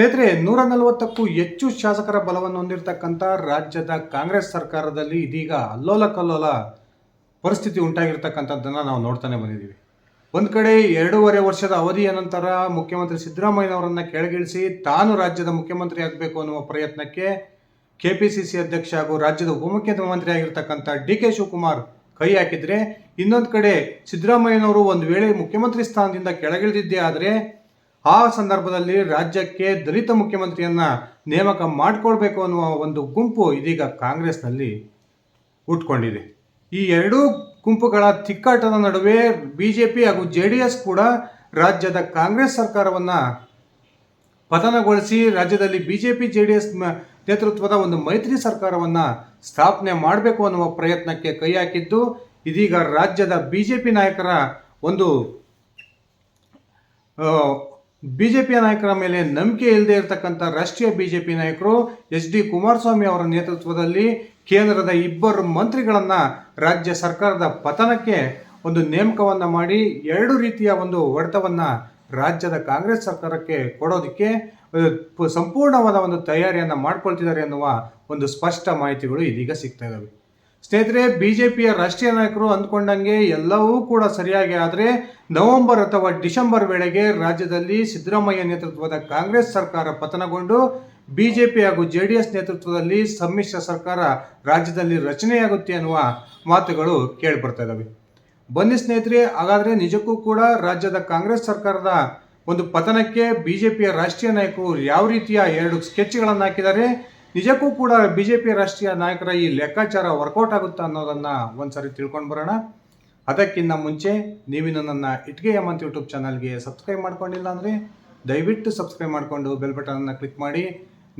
ಸ್ನೇಹಿತರೆ, ನೂರ ನಲವತ್ತಕ್ಕೂ ಹೆಚ್ಚು ಶಾಸಕರ ಬಲವನ್ನು ಹೊಂದಿರತಕ್ಕಂಥ ರಾಜ್ಯದ ಕಾಂಗ್ರೆಸ್ ಸರ್ಕಾರದಲ್ಲಿ ಇದೀಗ ಅಲ್ಲೋಲ ಕಲ್ಲೋಲ ಪರಿಸ್ಥಿತಿ ಉಂಟಾಗಿರ್ತಕ್ಕಂಥದ್ದನ್ನು ನಾವು ನೋಡ್ತಾನೆ ಬಂದಿದ್ದೀವಿ. ಒಂದು ಕಡೆ ಎರಡೂವರೆ ವರ್ಷದ ಅವಧಿಯ ನಂತರ ಮುಖ್ಯಮಂತ್ರಿ ಸಿದ್ದರಾಮಯ್ಯನವರನ್ನು ಕೆಳಗಿಳಿಸಿ ತಾನು ರಾಜ್ಯದ ಮುಖ್ಯಮಂತ್ರಿ ಆಗಬೇಕು ಅನ್ನುವ ಪ್ರಯತ್ನಕ್ಕೆ ಕೆ ಅಧ್ಯಕ್ಷ ಹಾಗೂ ರಾಜ್ಯದ ಉಪಮುಖ್ಯಮಂತ್ರಿ ಆಗಿರ್ತಕ್ಕಂಥ ಡಿ ಕೆ ಶಿವಕುಮಾರ್ ಕೈ ಹಾಕಿದ್ರೆ ಇನ್ನೊಂದು ಕಡೆ ಸಿದ್ದರಾಮಯ್ಯನವರು ಒಂದು ವೇಳೆ ಮುಖ್ಯಮಂತ್ರಿ ಸ್ಥಾನದಿಂದ ಕೆಳಗಿಳಿದಿದ್ದೇ ಆದರೆ ಆ ಸಂದರ್ಭದಲ್ಲಿ ರಾಜ್ಯಕ್ಕೆ ದಲಿತ ಮುಖ್ಯಮಂತ್ರಿಯನ್ನ ನೇಮಕ ಮಾಡಿಕೊಳ್ಬೇಕು ಅನ್ನುವ ಒಂದು ಗುಂಪು ಇದೀಗ ಕಾಂಗ್ರೆಸ್ನಲ್ಲಿ ಉಟ್ಕೊಂಡಿದೆ. ಈ ಎರಡೂ ಗುಂಪುಗಳ ತಿಕ್ಕಾಟದ ನಡುವೆ ಬಿ ಜೆ ಪಿ ಹಾಗೂ ಜೆ ಡಿ ಎಸ್ ಕೂಡ ರಾಜ್ಯದ ಕಾಂಗ್ರೆಸ್ ಸರ್ಕಾರವನ್ನು ಪತನಗೊಳಿಸಿ ರಾಜ್ಯದಲ್ಲಿ B J P J D S ನೇತೃತ್ವದ ಒಂದು ಮೈತ್ರಿ ಸರ್ಕಾರವನ್ನು ಸ್ಥಾಪನೆ ಮಾಡಬೇಕು ಅನ್ನುವ ಪ್ರಯತ್ನಕ್ಕೆ ಕೈ ಹಾಕಿದ್ದು ಇದೀಗ ರಾಜ್ಯದ ಬಿ ಜೆ ಪಿ ನಾಯಕರ ಒಂದು ಬಿಜೆಪಿಯ ನಾಯಕರ ಮೇಲೆ ನಂಬಿಕೆ ಇಲ್ಲದೆ ಇರತಕ್ಕಂಥ ರಾಷ್ಟ್ರೀಯ ಬಿಜೆಪಿ ನಾಯಕರು ಎಚ್ ಡಿ ಕುಮಾರಸ್ವಾಮಿ ಅವರ ನೇತೃತ್ವದಲ್ಲಿ ಕೇಂದ್ರದ ಇಬ್ಬರು ಮಂತ್ರಿಗಳನ್ನು ರಾಜ್ಯ ಸರ್ಕಾರದ ಪತನಕ್ಕೆ ಒಂದು ನೇಮಕವನ್ನ ಮಾಡಿ ಎರಡು ರೀತಿಯ ಒಂದು ಹೊಡೆತವನ್ನ ರಾಜ್ಯದ ಕಾಂಗ್ರೆಸ್ ಸರ್ಕಾರಕ್ಕೆ ಕೊಡೋದಕ್ಕೆ ಸಂಪೂರ್ಣವಾದ ಒಂದು ತಯಾರಿಯನ್ನ ಮಾಡ್ಕೊಳ್ತಿದ್ದಾರೆ ಅನ್ನುವ ಒಂದು ಸ್ಪಷ್ಟ ಮಾಹಿತಿಗಳು ಇದೀಗ ಸಿಗ್ತಾ ಇದಾವೆ. ಸ್ನೇಹಿತರೆ ಬಿ ಜೆ ಪಿಯ ರಾಷ್ಟ್ರೀಯ ನಾಯಕರು ಅಂದ್ಕೊಂಡಂಗೆ ಎಲ್ಲವೂ ಕೂಡ ಸರಿಯಾಗಿ ಆದರೆ ನವೆಂಬರ್ ಅಥವಾ ಡಿಸೆಂಬರ್ ವೇಳೆಗೆ ರಾಜ್ಯದಲ್ಲಿ ಸಿದ್ದರಾಮಯ್ಯ ನೇತೃತ್ವದ ಕಾಂಗ್ರೆಸ್ ಸರ್ಕಾರ ಪತನಗೊಂಡು ಬಿ ಜೆ ಪಿ ಹಾಗೂ ಜೆ ಡಿ ಎಸ್ ನೇತೃತ್ವದಲ್ಲಿ ಸಮ್ಮಿಶ್ರ ಸರ್ಕಾರ ರಾಜ್ಯದಲ್ಲಿ ರಚನೆಯಾಗುತ್ತೆ ಅನ್ನುವ ಮಾತುಗಳು ಕೇಳಿಬರ್ತಾ ಇದ್ದಾವೆ ಬನ್ನಿ ಸ್ನೇಹಿತರೆ, ಹಾಗಾದರೆ ನಿಜಕ್ಕೂ ಕೂಡ ರಾಜ್ಯದ ಕಾಂಗ್ರೆಸ್ ಸರ್ಕಾರದ ಒಂದು ಪತನಕ್ಕೆ ಬಿ ಜೆ ಪಿಯ ರಾಷ್ಟ್ರೀಯ ನಾಯಕರು ಯಾವ ರೀತಿಯ ಎರಡು ಸ್ಕೆಚ್ಗಳನ್ನು ಹಾಕಿದ್ದಾರೆ? ನಿಜಕ್ಕೂ ಕೂಡ ಬಿ ಜೆ ಪಿ ರಾಷ್ಟ್ರೀಯ ನಾಯಕರ ಈ ಲೆಕ್ಕಾಚಾರ ವರ್ಕೌಟ್ ಆಗುತ್ತಾ ಅನ್ನೋದನ್ನ ಒಂದ್ಸರಿ ತಿಳ್ಕೊಂಡು ಬರೋಣ. ಅದಕ್ಕಿಂತ ಮುಂಚೆ ನೀವಿನ್ನು ನನ್ನ ಇಟ್ಗೆ ಯಮಂತ್ ಯೂಟ್ಯೂಬ್ ಚಾನಲ್ಗೆ ಸಬ್ಸ್ಕ್ರೈಬ್ ಮಾಡ್ಕೊಂಡಿಲ್ಲ ಅಂದರೆ ದಯವಿಟ್ಟು ಸಬ್ಸ್ಕ್ರೈಬ್ ಮಾಡಿಕೊಂಡು ಬೆಲ್ ಬಟನನ್ನು ಕ್ಲಿಕ್ ಮಾಡಿ.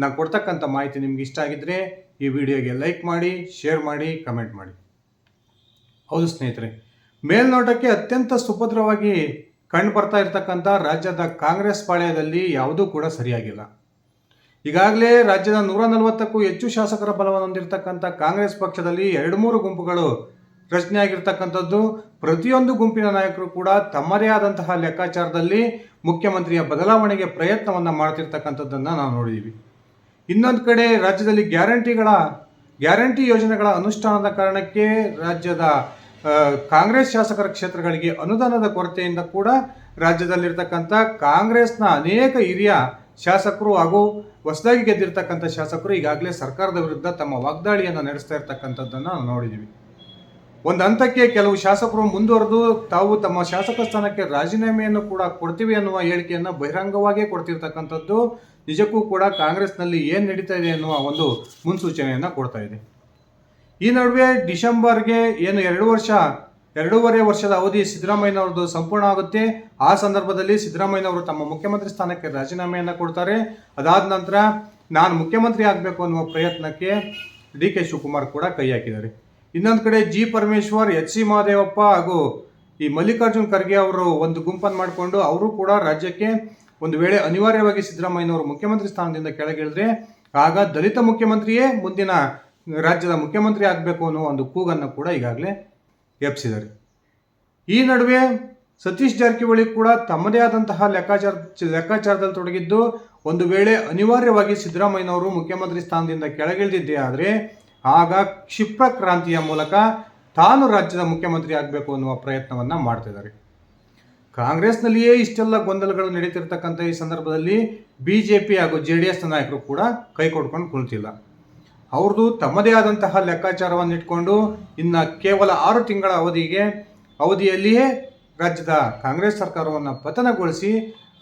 ನಾನು ಕೊಡ್ತಕ್ಕಂಥ ಮಾಹಿತಿ ನಿಮ್ಗೆ ಇಷ್ಟ ಆಗಿದ್ರೆ ಈ ವಿಡಿಯೋಗೆ ಲೈಕ್ ಮಾಡಿ, ಶೇರ್ ಮಾಡಿ, ಕಮೆಂಟ್ ಮಾಡಿ. ಹೌದು ಸ್ನೇಹಿತರೆ, ಮೇಲ್ನೋಟಕ್ಕೆ ಅತ್ಯಂತ ಸುಭದ್ರವಾಗಿ ಕಂಡು ಬರ್ತಾ ಇರತಕ್ಕಂಥ ರಾಜ್ಯದ ಕಾಂಗ್ರೆಸ್ ಪಾಳ್ಯದಲ್ಲಿ ಯಾವುದೂ ಕೂಡ ಸರಿಯಾಗಿಲ್ಲ. ಈಗಾಗಲೇ ರಾಜ್ಯದ ನೂರ ನಲವತ್ತಕ್ಕೂ ಹೆಚ್ಚು ಶಾಸಕರ ಬಲವನ್ನು ಹೊಂದಿರತಕ್ಕಂಥ ಕಾಂಗ್ರೆಸ್ ಪಕ್ಷದಲ್ಲಿ ಎರಡು ಮೂರು ಗುಂಪುಗಳು ರಚನೆಯಾಗಿರ್ತಕ್ಕಂಥದ್ದು. ಪ್ರತಿಯೊಂದು ಗುಂಪಿನ ನಾಯಕರು ಕೂಡ ತಮ್ಮದೇ ಆದಂತಹ ಲೆಕ್ಕಾಚಾರದಲ್ಲಿ ಮುಖ್ಯಮಂತ್ರಿಯ ಬದಲಾವಣೆಗೆ ಪ್ರಯತ್ನವನ್ನು ಮಾಡ್ತಿರ್ತಕ್ಕಂಥದ್ದನ್ನು ನಾವು ನೋಡಿದ್ದೀವಿ ಇನ್ನೊಂದು ಕಡೆ ರಾಜ್ಯದಲ್ಲಿ ಗ್ಯಾರಂಟಿಗಳ, ಗ್ಯಾರಂಟಿ ಯೋಜನೆಗಳ ಅನುಷ್ಠಾನದ ಕಾರಣಕ್ಕೆ ರಾಜ್ಯದ ಕಾಂಗ್ರೆಸ್ ಶಾಸಕರ ಕ್ಷೇತ್ರಗಳಿಗೆ ಅನುದಾನದ ಕೊರತೆಯಿಂದ ಕೂಡ ರಾಜ್ಯದಲ್ಲಿರ್ತಕ್ಕಂಥ ಕಾಂಗ್ರೆಸ್ನ ಅನೇಕ ಹಿರಿಯ ಶಾಸಕರು ಹಾಗೂ ಹೊಸದಾಗಿ ಗೆದ್ದಿರ್ತಕ್ಕಂಥ ಶಾಸಕರು ಈಗಾಗಲೇ ಸರ್ಕಾರದ ವಿರುದ್ಧ ತಮ್ಮ ವಾಗ್ದಾಳಿಯನ್ನು ನಡೆಸ್ತಾ ಇರ್ತಕ್ಕಂಥದ್ದನ್ನು ನಾವು ನೋಡಿದ್ದೀವಿ ಒಂದು ಹಂತಕ್ಕೆ ಕೆಲವು ಶಾಸಕರು ಮುಂದುವರೆದು ತಾವು ತಮ್ಮ ಶಾಸಕ ಸ್ಥಾನಕ್ಕೆ ರಾಜೀನಾಮೆಯನ್ನು ಕೂಡ ಕೊಡ್ತೀವಿ ಅನ್ನುವ ಹೇಳಿಕೆಯನ್ನು ಬಹಿರಂಗವಾಗಿಯೇ ಕೊಡ್ತಿರ್ತಕ್ಕಂಥದ್ದು, ನಿಜಕ್ಕೂ ಕೂಡ ಕಾಂಗ್ರೆಸ್ನಲ್ಲಿ ಏನು ನಡೀತಾ ಇದೆ ಅನ್ನುವ ಒಂದು ಮುನ್ಸೂಚನೆಯನ್ನು ಕೊಡ್ತಾ ಇದೆ. ಈ ನಡುವೆ ಡಿಸೆಂಬರ್ಗೆ ಏನು ಎರಡು ವರ್ಷ ಎರಡೂವರೆ ವರ್ಷದ ಅವಧಿ ಸಿದ್ದರಾಮಯ್ಯನವ್ರದ್ದು ಸಂಪೂರ್ಣ ಆಗುತ್ತೆ. ಆ ಸಂದರ್ಭದಲ್ಲಿ ಸಿದ್ದರಾಮಯ್ಯನವರು ತಮ್ಮ ಮುಖ್ಯಮಂತ್ರಿ ಸ್ಥಾನಕ್ಕೆ ರಾಜೀನಾಮೆಯನ್ನು ಕೊಡ್ತಾರೆ. ಅದಾದ ನಂತರ ನಾನು ಮುಖ್ಯಮಂತ್ರಿ ಆಗಬೇಕು ಅನ್ನುವ ಪ್ರಯತ್ನಕ್ಕೆ ಡಿ ಕೆ ಶಿವಕುಮಾರ್ ಕೂಡ ಕೈ ಹಾಕಿದ್ದಾರೆ. ಇನ್ನೊಂದು ಕಡೆ G Parameshwar, H C Mahadevappa ಹಾಗೂ ಈ ಮಲ್ಲಿಕಾರ್ಜುನ್ ಖರ್ಗೆ ಅವರು ಒಂದು ಗುಂಪನ್ನು ಮಾಡಿಕೊಂಡು ಅವರು ಕೂಡ ರಾಜ್ಯಕ್ಕೆ ಒಂದು ವೇಳೆ ಅನಿವಾರ್ಯವಾಗಿ ಸಿದ್ದರಾಮಯ್ಯನವರು ಮುಖ್ಯಮಂತ್ರಿ ಸ್ಥಾನದಿಂದ ಕೆಳಗಿಳಿದ್ರೆ ಆಗ ದಲಿತ ಮುಖ್ಯಮಂತ್ರಿಯೇ ಮುಂದಿನ ರಾಜ್ಯದ ಮುಖ್ಯಮಂತ್ರಿ ಆಗಬೇಕು ಅನ್ನೋ ಒಂದು ಕೂಗನ್ನು ಕೂಡ ಈಗಾಗಲೇ ಎಬ್ಸಿದ್ದಾರೆ ಈ ನಡುವೆ ಸತೀಶ್ ಜಾರಕಿಹೊಳಿ ಕೂಡ ತಮ್ಮದೇ ಆದಂತಹ ಲೆಕ್ಕಾಚಾರ, ಲೆಕ್ಕಾಚಾರದಲ್ಲಿ ತೊಡಗಿದ್ದು, ಒಂದು ವೇಳೆ ಅನಿವಾರ್ಯವಾಗಿ ಸಿದ್ದರಾಮಯ್ಯನವರು ಮುಖ್ಯಮಂತ್ರಿ ಸ್ಥಾನದಿಂದ ಕೆಳಗಿಳಿದಿದ್ದೇ ಆದರೆ, ಆಗ ಕ್ಷಿಪ್ರ ಕ್ರಾಂತಿಯ ಮೂಲಕ ತಾನು ರಾಜ್ಯದ ಮುಖ್ಯಮಂತ್ರಿ ಆಗಬೇಕು ಅನ್ನುವ ಪ್ರಯತ್ನವನ್ನು ಮಾಡ್ತಿದ್ದಾರೆ. ಕಾಂಗ್ರೆಸ್ನಲ್ಲಿಯೇ ಇಷ್ಟೆಲ್ಲ ಗೊಂದಲಗಳು ನಡೀತಿರ್ತಕ್ಕಂಥ ಈ ಸಂದರ್ಭದಲ್ಲಿ ಬಿ ಜೆ ಪಿ ಹಾಗೂ ಜೆ ಡಿ ಎಸ್ನ ನಾಯಕರು ಕೂಡ ಕೈ ಕೊಡ್ಕೊಂಡು ಕುಳಿತಿಲ್ಲ. ಅವ್ರದ್ದು ತಮ್ಮದೇ ಆದಂತಹ ಲೆಕ್ಕಾಚಾರವನ್ನು ಇಟ್ಕೊಂಡು ಇನ್ನು ಕೇವಲ ಆರು ತಿಂಗಳ ಅವಧಿಗೆ ಅವಧಿಯಲ್ಲಿಯೇ ರಾಜ್ಯದ ಕಾಂಗ್ರೆಸ್ ಸರ್ಕಾರವನ್ನು ಪತನಗೊಳಿಸಿ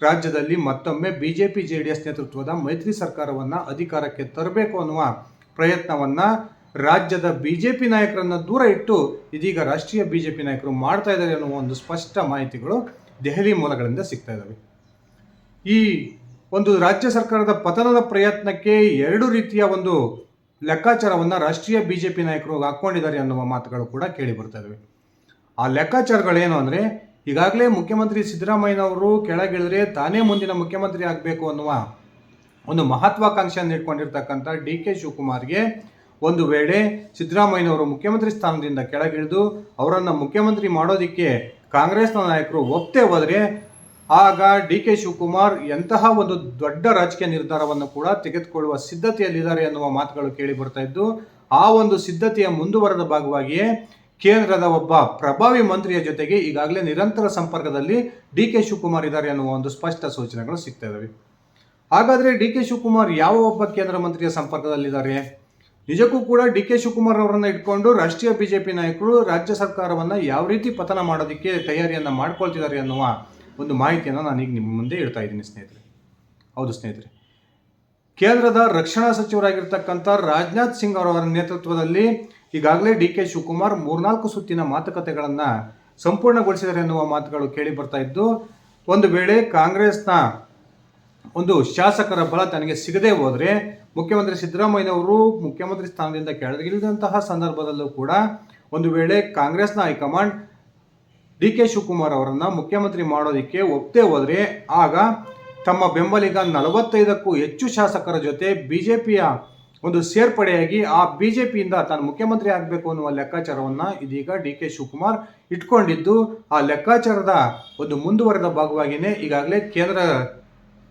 ರಾಜ್ಯದಲ್ಲಿ ಮತ್ತೊಮ್ಮೆ B J P J D S ನೇತೃತ್ವದ ಮೈತ್ರಿ ಸರ್ಕಾರವನ್ನು ಅಧಿಕಾರಕ್ಕೆ ತರಬೇಕು ಅನ್ನುವ ಪ್ರಯತ್ನವನ್ನು ರಾಜ್ಯದ ಬಿ ಜೆ ಪಿ ನಾಯಕರನ್ನು ದೂರ ಇಟ್ಟು ಇದೀಗ ರಾಷ್ಟ್ರೀಯ ಬಿ ಜೆ ಪಿ ನಾಯಕರು ಮಾಡ್ತಾ ಇದ್ದಾರೆ ಅನ್ನುವ ಒಂದು ಸ್ಪಷ್ಟ ಮಾಹಿತಿಗಳು ದೆಹಲಿ ಮೂಲಗಳಿಂದ ಸಿಗ್ತಾ ಇದ್ದಾವೆ ಈ ಒಂದು ರಾಜ್ಯ ಸರ್ಕಾರದ ಪತನದ ಪ್ರಯತ್ನಕ್ಕೆ ಎರಡು ರೀತಿಯ ಒಂದು ಲೆಕ್ಕಾಚಾರವನ್ನು ರಾಷ್ಟ್ರೀಯ ಬಿ ಜೆ ಪಿ ನಾಯಕರು ಹಾಕ್ಕೊಂಡಿದ್ದಾರೆ ಅನ್ನುವ ಮಾತುಗಳು ಕೂಡ ಕೇಳಿ ಬರ್ತಾ ಆ ಆ ಲೆಕ್ಕಾಚಾರಗಳೇನು ಅಂದರೆ, ಈಗಾಗಲೇ ಮುಖ್ಯಮಂತ್ರಿ ಸಿದ್ದರಾಮಯ್ಯನವರು ಕೆಳಗಿಳಿದ್ರೆ ತಾನೇ ಮುಂದಿನ ಮುಖ್ಯಮಂತ್ರಿ ಆಗಬೇಕು ಅನ್ನುವ ಒಂದು ಮಹತ್ವಾಕಾಂಕ್ಷೆಯನ್ನು ಇಟ್ಕೊಂಡಿರ್ತಕ್ಕಂಥ ಡಿ ಕೆ ಶಿವಕುಮಾರ್ಗೆ ಒಂದು ವೇಳೆ ಸಿದ್ದರಾಮಯ್ಯನವರು ಮುಖ್ಯಮಂತ್ರಿ ಸ್ಥಾನದಿಂದ ಕೆಳಗಿಳಿದು ಅವರನ್ನು ಮುಖ್ಯಮಂತ್ರಿ ಮಾಡೋದಕ್ಕೆ ಕಾಂಗ್ರೆಸ್ನ ನಾಯಕರು ಒಪ್ತೇ ಹೋದರೆ ಆಗ ಡಿ ಕೆ ಶಿವಕುಮಾರ್ ಎಂತಹ ಒಂದು ದೊಡ್ಡ ರಾಜಕೀಯ ನಿರ್ಧಾರವನ್ನು ಕೂಡ ತೆಗೆದುಕೊಳ್ಳುವ ಸಿದ್ಧತೆಯಲ್ಲಿದ್ದಾರೆ ಎನ್ನುವ ಮಾತುಗಳು ಕೇಳಿ ಬರ್ತಾ ಇದ್ದು, ಆ ಒಂದು ಸಿದ್ಧತೆಯ ಮುಂದುವರೆದ ಭಾಗವಾಗಿಯೇ ಕೇಂದ್ರದ ಒಬ್ಬ ಪ್ರಭಾವಿ ಮಂತ್ರಿಯ ಜೊತೆಗೆ ಈಗಾಗಲೇ ನಿರಂತರ ಸಂಪರ್ಕದಲ್ಲಿ ಡಿ ಕೆ ಶಿವಕುಮಾರ್ ಇದ್ದಾರೆ ಅನ್ನುವ ಒಂದು ಸ್ಪಷ್ಟ ಸೂಚನೆಗಳು ಸಿಗ್ತಾ ಇದಾವೆ ಹಾಗಾದ್ರೆ ಡಿ ಕೆ ಶಿವಕುಮಾರ್ ಯಾವ ಒಬ್ಬ ಕೇಂದ್ರ ಮಂತ್ರಿಯ ಸಂಪರ್ಕದಲ್ಲಿದ್ದಾರೆ? ನಿಜಕ್ಕೂ ಕೂಡ ಡಿ ಕೆ ಶಿವಕುಮಾರ್ ಅವರನ್ನು ಇಟ್ಕೊಂಡು ರಾಷ್ಟ್ರೀಯ ಬಿಜೆಪಿ ನಾಯಕರು ರಾಜ್ಯ ಸರ್ಕಾರವನ್ನು ಯಾವ ರೀತಿ ಪತನ ಮಾಡೋದಕ್ಕೆ ತಯಾರಿಯನ್ನು ಮಾಡ್ಕೊಳ್ತಿದ್ದಾರೆ ಅನ್ನುವ ಒಂದು ಮಾಹಿತಿಯನ್ನು ನಾನೀಗ ನಿಮ್ಮ ಮುಂದೆ ಹೇಳ್ತಾ ಇದ್ದೀನಿ ಸ್ನೇಹಿತರೆ. ಹೌದು ಸ್ನೇಹಿತರೆ. ಕೇಂದ್ರದ ರಕ್ಷಣಾ ಸಚಿವರಾಗಿರ್ತಕ್ಕಂಥ ರಾಜನಾಥ್ ಸಿಂಗ್ ಅವರ ನೇತೃತ್ವದಲ್ಲಿ ಈಗಾಗಲೇ ಡಿ ಕೆ ಶಿವಕುಮಾರ್ ಮೂರ್ನಾಲ್ಕು ಸುತ್ತಿನ ಮಾತುಕತೆಗಳನ್ನು ಸಂಪೂರ್ಣಗೊಳಿಸಿದ್ದಾರೆ ಎನ್ನುವ ಮಾತುಗಳು ಕೇಳಿ ಬರ್ತಾ ಇದ್ದು, ಒಂದು ವೇಳೆ ಕಾಂಗ್ರೆಸ್ನ ಒಂದು ಶಾಸಕರ ಬಲ ತನಗೆ ಸಿಗದೇ ಹೋದರೆ ಮುಖ್ಯಮಂತ್ರಿ ಸಿದ್ದರಾಮಯ್ಯನವರು ಮುಖ್ಯಮಂತ್ರಿ ಸ್ಥಾನದಿಂದ ಕೆಳಗಿಳಿದಂತಹ ಸಂದರ್ಭದಲ್ಲೂ ಕೂಡ ಒಂದು ವೇಳೆ ಕಾಂಗ್ರೆಸ್ನ ಹೈಕಮಾಂಡ್ ಡಿ ಕೆ ಶಿವಕುಮಾರ್ ಅವರನ್ನು ಮುಖ್ಯಮಂತ್ರಿ ಮಾಡೋದಕ್ಕೆ ಒಪ್ಪದೆ ಹೋದರೆ ಆಗ ತಮ್ಮ ಬೆಂಬಲಿಗ ನಲವತ್ತೈದಕ್ಕೂ ಹೆಚ್ಚು ಶಾಸಕರ ಜೊತೆ ಬಿಜೆಪಿಯ ಒಂದು ಸೇರ್ಪಡೆಯಾಗಿ ಆ ಬಿಜೆಪಿಯಿಂದ ತಾನು ಮುಖ್ಯಮಂತ್ರಿ ಆಗಬೇಕು ಅನ್ನುವ ಲೆಕ್ಕಾಚಾರವನ್ನು ಇದೀಗ ಡಿ ಕೆ ಶಿವಕುಮಾರ್ ಇಟ್ಕೊಂಡಿದ್ದು, ಆ ಲೆಕ್ಕಾಚಾರದ ಒಂದು ಮುಂದುವರೆದ ಭಾಗವಾಗಿಯೇ ಈಗಾಗಲೇ ಕೇಂದ್ರ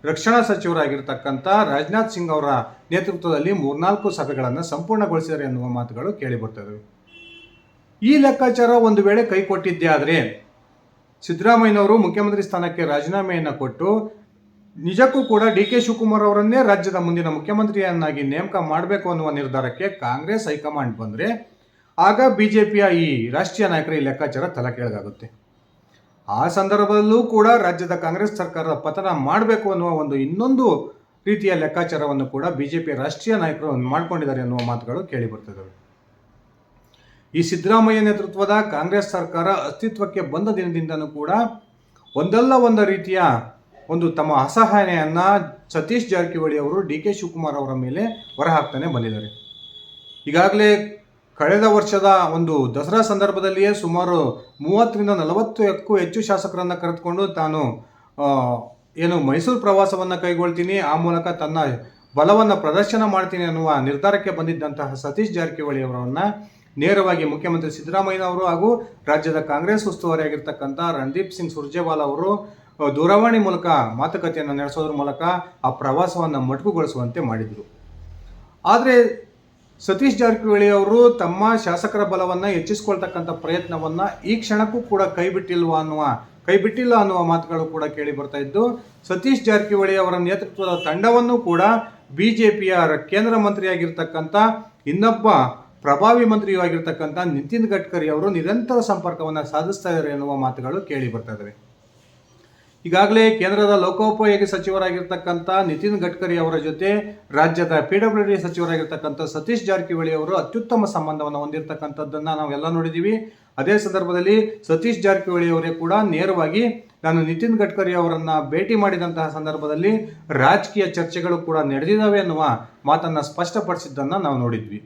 ರಕ್ಷಣಾ ಸಚಿವರಾಗಿರ್ತಕ್ಕಂಥ ರಾಜನಾಥ್ ಸಿಂಗ್ ಅವರ ನೇತೃತ್ವದಲ್ಲಿ ಮೂರ್ನಾಲ್ಕು ಸಭೆಗಳನ್ನು ಸಂಪೂರ್ಣಗೊಳಿಸಿದ್ದಾರೆ ಎನ್ನುವ ಮಾತುಗಳು ಕೇಳಿ ಬರ್ತವೆ ಈ ಲೆಕ್ಕಾಚಾರ ಒಂದು ವೇಳೆ ಕೈ ಕೊಟ್ಟಿದ್ದೇ ಆದರೆ ಸಿದ್ದರಾಮಯ್ಯನವರು ಮುಖ್ಯಮಂತ್ರಿ ಸ್ಥಾನಕ್ಕೆ ರಾಜೀನಾಮೆಯನ್ನು ಕೊಟ್ಟು ನಿಜಕ್ಕೂ ಕೂಡ ಡಿ ಕೆ ಶಿವಕುಮಾರ್ ಅವರನ್ನೇ ರಾಜ್ಯದ ಮುಂದಿನ ಮುಖ್ಯಮಂತ್ರಿಯನ್ನಾಗಿ ನೇಮಕ ಮಾಡಬೇಕು ಅನ್ನುವ ನಿರ್ಧಾರಕ್ಕೆ ಕಾಂಗ್ರೆಸ್ ಹೈಕಮಾಂಡ್ ಬಂದರೆ ಆಗ ಬಿ ಜೆ ಪಿಯ ಈ ರಾಷ್ಟ್ರೀಯ ನಾಯಕರ ಈ ಲೆಕ್ಕಾಚಾರ ತಲೆ ಕೆಳಗಾಗುತ್ತೆ ಆ ಸಂದರ್ಭದಲ್ಲೂ ಕೂಡ ರಾಜ್ಯದ ಕಾಂಗ್ರೆಸ್ ಸರ್ಕಾರದ ಪತನ ಮಾಡಬೇಕು ಅನ್ನುವ ಒಂದು ಇನ್ನೊಂದು ರೀತಿಯ ಲೆಕ್ಕಾಚಾರವನ್ನು ಕೂಡ ಬಿ ಜೆ ಪಿ ರಾಷ್ಟ್ರೀಯ ನಾಯಕರು ಮಾಡ್ಕೊಂಡಿದ್ದಾರೆ ಅನ್ನುವ ಮಾತುಗಳು ಕೇಳಿ ಬರ್ತಿದ್ದಾವೆ. ಈ ಸಿದ್ದರಾಮಯ್ಯ ನೇತೃತ್ವದ ಕಾಂಗ್ರೆಸ್ ಸರ್ಕಾರ ಅಸ್ತಿತ್ವಕ್ಕೆ ಬಂದ ದಿನದಿಂದನೂ ಕೂಡ ಒಂದಲ್ಲ ಒಂದು ರೀತಿಯ ಒಂದು ತಮ್ಮ ಅಸಹನೆಯನ್ನು ಸತೀಶ್ ಜಾರಕಿಹೊಳಿ ಅವರು ಡಿ ಕೆ ಶಿವಕುಮಾರ್ ಅವರ ಮೇಲೆ ಹೊರಹಾಕ್ತಾನೆ ಬಂದಿದ್ದಾರೆ. ಈಗಾಗಲೇ ಕಳೆದ ವರ್ಷದ ಒಂದು ದಸರಾ ಸಂದರ್ಭದಲ್ಲಿಯೇ ಸುಮಾರು ಮೂವತ್ತರಿಂದ ನಲವತ್ತಕ್ಕೂ ಹೆಚ್ಚು ಶಾಸಕರನ್ನು ಕರೆದುಕೊಂಡು ತಾನು ಏನು ಮೈಸೂರು ಪ್ರವಾಸವನ್ನು ಕೈಗೊಳ್ತೀನಿ, ಆ ಮೂಲಕ ತನ್ನ ಬಲವನ್ನು ಪ್ರದರ್ಶನ ಮಾಡ್ತೀನಿ ಅನ್ನುವ ನಿರ್ಧಾರಕ್ಕೆ ಬಂದಿದ್ದಂತಹ ಸತೀಶ್ ಜಾರಕಿಹೊಳಿ ಅವರನ್ನ ನೇರವಾಗಿ ಮುಖ್ಯಮಂತ್ರಿ ಸಿದ್ದರಾಮಯ್ಯನವರು ಹಾಗೂ ರಾಜ್ಯದ ಕಾಂಗ್ರೆಸ್ ಉಸ್ತುವಾರಿಯಾಗಿರ್ತಕ್ಕಂಥ ರಣದೀಪ್ ಸಿಂಗ್ ಸುರ್ಜೇವಾಲಾ ಅವರು ದೂರವಾಣಿ ಮೂಲಕ ಮಾತುಕತೆಯನ್ನು ನಡೆಸೋದ್ರ ಮೂಲಕ ಆ ಪ್ರವಾಸವನ್ನು ಮೊಟಕುಗೊಳಿಸುವಂತೆ ಮಾಡಿದರು. ಆದರೆ ಸತೀಶ್ ಜಾರಕಿಹೊಳಿ ಅವರು ತಮ್ಮ ಶಾಸಕರ ಬಲವನ್ನು ಹೆಚ್ಚಿಸಿಕೊಳ್ತಕ್ಕಂಥ ಪ್ರಯತ್ನವನ್ನ ಈ ಕ್ಷಣಕ್ಕೂ ಕೂಡ ಕೈ ಬಿಟ್ಟಿಲ್ವಾ ಅನ್ನುವ ಕೈ ಬಿಟ್ಟಿಲ್ಲ ಅನ್ನುವ ಮಾತುಗಳು ಕೂಡ ಕೇಳಿ ಬರ್ತಾ ಇದ್ದು, ಸತೀಶ್ ಜಾರಕಿಹೊಳಿ ಅವರ ನೇತೃತ್ವದ ತಂಡವನ್ನು ಕೂಡ ಬಿಜೆಪಿಯ ಕೇಂದ್ರ ಮಂತ್ರಿಯಾಗಿರ್ತಕ್ಕಂಥ ಇನ್ನೊಬ್ಬ ಪ್ರಭಾವಿ ಮಂತ್ರಿಯೂ ಆಗಿರ್ತಕ್ಕಂಥ ನಿತಿನ್ ಗಡ್ಕರಿ ಅವರು ನಿರಂತರ ಸಂಪರ್ಕವನ್ನು ಸಾಧಿಸ್ತಾ ಇದ್ದಾರೆ ಎನ್ನುವ ಮಾತುಗಳು ಕೇಳಿ ಬರ್ತಾ ಇದ್ದಾವೆ ಈಗಾಗಲೇ ಕೇಂದ್ರದ ಲೋಕೋಪಯೋಗಿ ಸಚಿವರಾಗಿರ್ತಕ್ಕಂಥ ನಿತಿನ್ ಗಡ್ಕರಿ ಅವರ ಜೊತೆ ರಾಜ್ಯದ ಪಿ ಡಬ್ಲ್ಯೂ ಡಿ ಸಚಿವರಾಗಿರ್ತಕ್ಕಂಥ ಸತೀಶ್ ಜಾರಕಿಹೊಳಿ ಅವರು ಅತ್ಯುತ್ತಮ ಸಂಬಂಧವನ್ನು ಹೊಂದಿರತಕ್ಕಂಥದ್ದನ್ನು ನಾವೆಲ್ಲ ನೋಡಿದ್ದೀವಿ ಅದೇ ಸಂದರ್ಭದಲ್ಲಿ ಸತೀಶ್ ಜಾರಕಿಹೊಳಿ ಅವರೇ ಕೂಡ ನೇರವಾಗಿ ನಾನು ನಿತಿನ್ ಗಡ್ಕರಿ ಅವರನ್ನು ಭೇಟಿ ಮಾಡಿದಂತಹ ಸಂದರ್ಭದಲ್ಲಿ ರಾಜಕೀಯ ಚರ್ಚೆಗಳು ಕೂಡ ನಡೆದಿದ್ದಾವೆ ಅನ್ನುವ ಮಾತನ್ನು ಸ್ಪಷ್ಟಪಡಿಸಿದ್ದನ್ನು ನಾವು ನೋಡಿದ್ವಿ.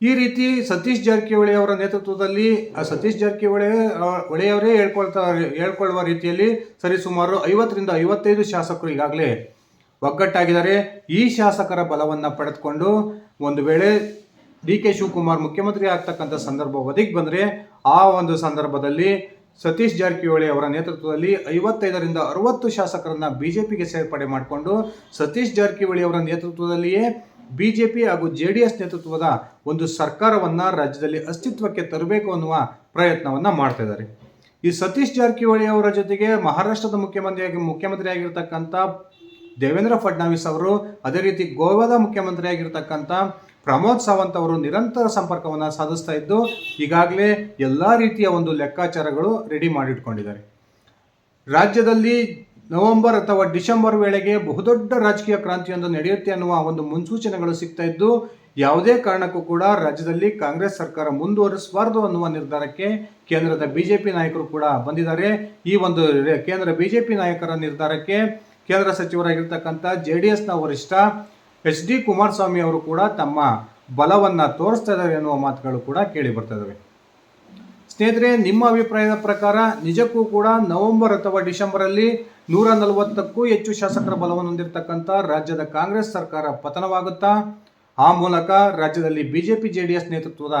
ಈ ರೀತಿ ಸತೀಶ್ ಜಾರಕಿಹೊಳಿ ಅವರ ನೇತೃತ್ವದಲ್ಲಿ, ಆ ಸತೀಶ್ ಜಾರಕಿಹೊಳಿ ಒಳೆಯವರೇ ಹೇಳ್ಕೊಳ್ತಾ, ಹೇಳ್ಕೊಳ್ಳುವ ರೀತಿಯಲ್ಲಿ ಸರಿಸುಮಾರು ಐವತ್ತರಿಂದ ಐವತ್ತೈದು ಶಾಸಕರು ಈಗಾಗಲೇ ಒಗ್ಗಟ್ಟಾಗಿದ್ದಾರೆ. ಈ ಶಾಸಕರ ಬಲವನ್ನು ಪಡೆದುಕೊಂಡು ಒಂದು ವೇಳೆ ಡಿ ಕೆ ಶಿವಕುಮಾರ್ ಮುಖ್ಯಮಂತ್ರಿ ಆಗ್ತಕ್ಕಂಥ ಸಂದರ್ಭ ಒದಗಿ ಬಂದರೆ, ಆ ಒಂದು ಸಂದರ್ಭದಲ್ಲಿ ಸತೀಶ್ ಜಾರಕಿಹೊಳಿ ಅವರ ನೇತೃತ್ವದಲ್ಲಿ ಐವತ್ತೈದರಿಂದ ಅರವತ್ತು ಶಾಸಕರನ್ನ ಬಿಜೆಪಿಗೆ ಸೇರ್ಪಡೆ ಮಾಡಿಕೊಂಡು ಸತೀಶ್ ಜಾರಕಿಹೊಳಿ ಅವರ ನೇತೃತ್ವದಲ್ಲಿಯೇ ಬಿಜೆಪಿ ಹಾಗೂ ಜೆ ಡಿ ಎಸ್ ನೇತೃತ್ವದ ಒಂದು ಸರ್ಕಾರವನ್ನ ರಾಜ್ಯದಲ್ಲಿ ಅಸ್ತಿತ್ವಕ್ಕೆ ತರಬೇಕು ಅನ್ನುವ ಪ್ರಯತ್ನವನ್ನ ಮಾಡ್ತಾ ಇದ್ದಾರೆ. ಈ ಸತೀಶ್ ಜಾರಕಿಹೊಳಿ ಅವರ ಜೊತೆಗೆ ಮಹಾರಾಷ್ಟ್ರದ ಮುಖ್ಯಮಂತ್ರಿಯಾಗಿ ಮುಖ್ಯಮಂತ್ರಿ ಆಗಿರ್ತಕ್ಕಂಥ ದೇವೇಂದ್ರ ಫಡ್ನವೀಸ್ ಅವರು, ಅದೇ ರೀತಿ ಗೋವಾದ ಮುಖ್ಯಮಂತ್ರಿ ಆಗಿರ್ತಕ್ಕಂಥ ಪ್ರಮೋದ್ ಸಾವಂತ್ ಅವರು ನಿರಂತರ ಸಂಪರ್ಕವನ್ನು ಸಾಧಿಸ್ತಾ ಇದ್ದು, ಈಗಾಗಲೇ ಎಲ್ಲ ರೀತಿಯ ಒಂದು ಲೆಕ್ಕಾಚಾರಗಳು ರೆಡಿ ಮಾಡಿಟ್ಕೊಂಡಿದ್ದಾರೆ. ರಾಜ್ಯದಲ್ಲಿ ನವೆಂಬರ್ ಅಥವಾ ಡಿಸೆಂಬರ್ ವೇಳೆಗೆ ಬಹುದೊಡ್ಡ ರಾಜಕೀಯ ಕ್ರಾಂತಿಯೊಂದು ನಡೆಯುತ್ತೆ ಅನ್ನುವ ಒಂದು ಮುನ್ಸೂಚನೆಗಳು ಸಿಗ್ತಾ ಇದ್ದು, ಯಾವುದೇ ಕಾರಣಕ್ಕೂ ಕೂಡ ರಾಜ್ಯದಲ್ಲಿ ಕಾಂಗ್ರೆಸ್ ಸರ್ಕಾರ ಮುಂದುವರಿಸಬಾರದು ಅನ್ನುವ ನಿರ್ಧಾರಕ್ಕೆ ಕೇಂದ್ರದ ಬಿಜೆಪಿ ನಾಯಕರು ಕೂಡ ಬಂದಿದ್ದಾರೆ. ಈ ಒಂದು ಕೇಂದ್ರ ಬಿಜೆಪಿ ನಾಯಕರ ನಿರ್ಧಾರಕ್ಕೆ ಕೇಂದ್ರ ಸಚಿವರಾಗಿರ್ತಕ್ಕಂಥ ಜೆ ಡಿ ಎಸ್ನ ವರಿಷ್ಠ ಎಚ್ ಡಿ ಕುಮಾರಸ್ವಾಮಿ ಅವರು ಕೂಡ ತಮ್ಮ ಬಲವನ್ನು ತೋರಿಸ್ತಾ ಇದ್ದಾರೆ ಎನ್ನುವ ಮಾತುಗಳು ಕೂಡ ಕೇಳಿ ಬರ್ತಾ ಇದಾವೆ ಸ್ನೇಹಿತರೆ, ನಿಮ್ಮ ಅಭಿಪ್ರಾಯದ ಪ್ರಕಾರ ನಿಜಕ್ಕೂ ಕೂಡ ನವೆಂಬರ್ ಅಥವಾ ಡಿಸೆಂಬರ್ ಅಲ್ಲಿ ನೂರ ನಲವತ್ತಕ್ಕೂ ಹೆಚ್ಚು ಶಾಸಕರ ಬಲವನ್ನು ಹೊಂದಿರತಕ್ಕಂಥ ರಾಜ್ಯದ ಕಾಂಗ್ರೆಸ್ ಸರ್ಕಾರ ಪತನವಾಗುತ್ತಾ, ಆ ಮೂಲಕ ರಾಜ್ಯದಲ್ಲಿ ಬಿಜೆಪಿ ಎಸ್ ನೇತೃತ್ವದ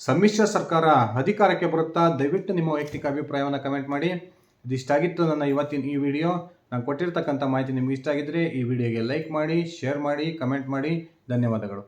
ಸಮ್ಮಿಶ್ರ ಸರ್ಕಾರ ಅಧಿಕಾರಕ್ಕೆ ಬರುತ್ತಾ, ದಯವಿಟ್ಟು ನಿಮ್ಮ ವೈಯಕ್ತಿಕ ಅಭಿಪ್ರಾಯವನ್ನು ಕಮೆಂಟ್ ಮಾಡಿ. ಇದಿಷ್ಟಾಗಿತ್ತು ನನ್ನ ಇವತ್ತಿನ ಈ ವಿಡಿಯೋ. ನಾನು ಕೊಟ್ಟಿರ್ತಕ್ಕಂಥ ಮಾಹಿತಿ ನಿಮ್ಗೆ ಇಷ್ಟ ಆಗಿದ್ರೆ ಈ ವಿಡಿಯೋಗೆ ಲೈಕ್ ಮಾಡಿ, ಶೇರ್ ಮಾಡಿ, ಕಮೆಂಟ್ ಮಾಡಿ. ಧನ್ಯವಾದಗಳು.